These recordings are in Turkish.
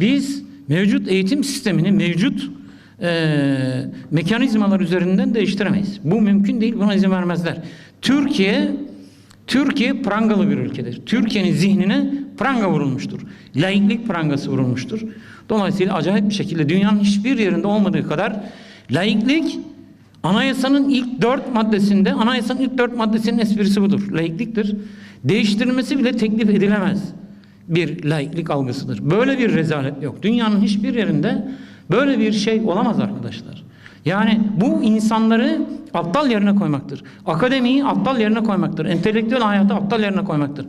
Biz mevcut eğitim sistemini mevcut eee mekanizmalar üzerinden değiştiremeyiz. Bu mümkün değil. Buna izin vermezler. Türkiye Türkiye prangalı bir ülkedir. Türkiye'nin zihnine pranga vurulmuştur. Laiklik prangası vurulmuştur. Dolayısıyla acayip bir şekilde dünyanın hiçbir yerinde olmadığı kadar laiklik anayasanın ilk dört maddesinde anayasanın ilk dört maddesinin esprisi budur. Laikliktir. Değiştirilmesi bile teklif edilemez bir laiklik algısıdır. Böyle bir rezalet yok. Dünyanın hiçbir yerinde böyle bir şey olamaz arkadaşlar. Yani bu insanları aptal yerine koymaktır. Akademiyi aptal yerine koymaktır. Entelektüel hayatı aptal yerine koymaktır.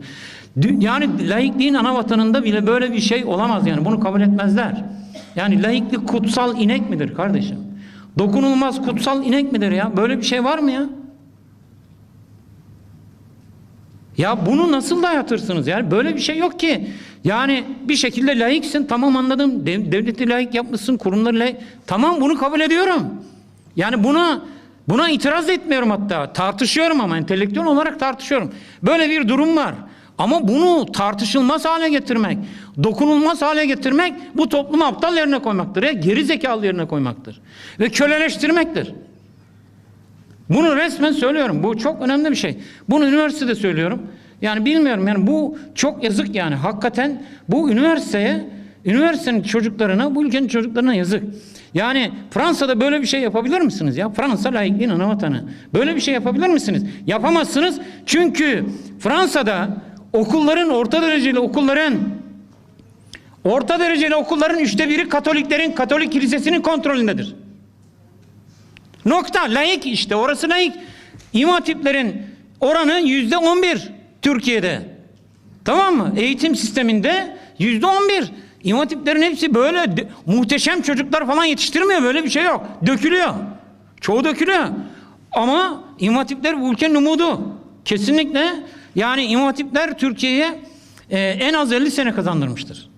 Yani laikliğin ana vatanında bile böyle bir şey olamaz yani. Bunu kabul etmezler. Yani laiklik kutsal inek midir kardeşim? Dokunulmaz kutsal inek midir ya? Böyle bir şey var mı ya? Ya bunu nasıl dayatırsınız? Yani böyle bir şey yok ki. Yani bir şekilde layıksın tamam anladım. Dev- devleti layık yapmışsın, kurumları layık. Tamam bunu kabul ediyorum. Yani buna buna itiraz etmiyorum hatta. Tartışıyorum ama entelektüel olarak tartışıyorum. Böyle bir durum var. Ama bunu tartışılmaz hale getirmek, dokunulmaz hale getirmek bu toplumu aptal yerine koymaktır. Ya, geri zekalı yerine koymaktır. Ve köleleştirmektir. Bunu resmen söylüyorum. Bu çok önemli bir şey. Bunu üniversitede söylüyorum. Yani bilmiyorum yani bu çok yazık yani. Hakikaten bu üniversiteye, üniversitenin çocuklarına, bu ülkenin çocuklarına yazık. Yani Fransa'da böyle bir şey yapabilir misiniz ya? Fransa laikliğin ana vatanı. Böyle bir şey yapabilir misiniz? Yapamazsınız. Çünkü Fransa'da okulların, orta dereceli okulların orta dereceli okulların üçte biri Katoliklerin, Katolik kilisesinin kontrolündedir. Nokta. Layık işte. Orası layık. İmam hatiplerin oranı yüzde on bir Türkiye'de. Tamam mı? Eğitim sisteminde yüzde on bir. İmam hatiplerin hepsi böyle muhteşem çocuklar falan yetiştirmiyor. Böyle bir şey yok. Dökülüyor. Çoğu dökülüyor. Ama İmam hatipler bu ülkenin umudu. Kesinlikle. Yani İmam hatipler Türkiye'ye e, en az 50 sene kazandırmıştır.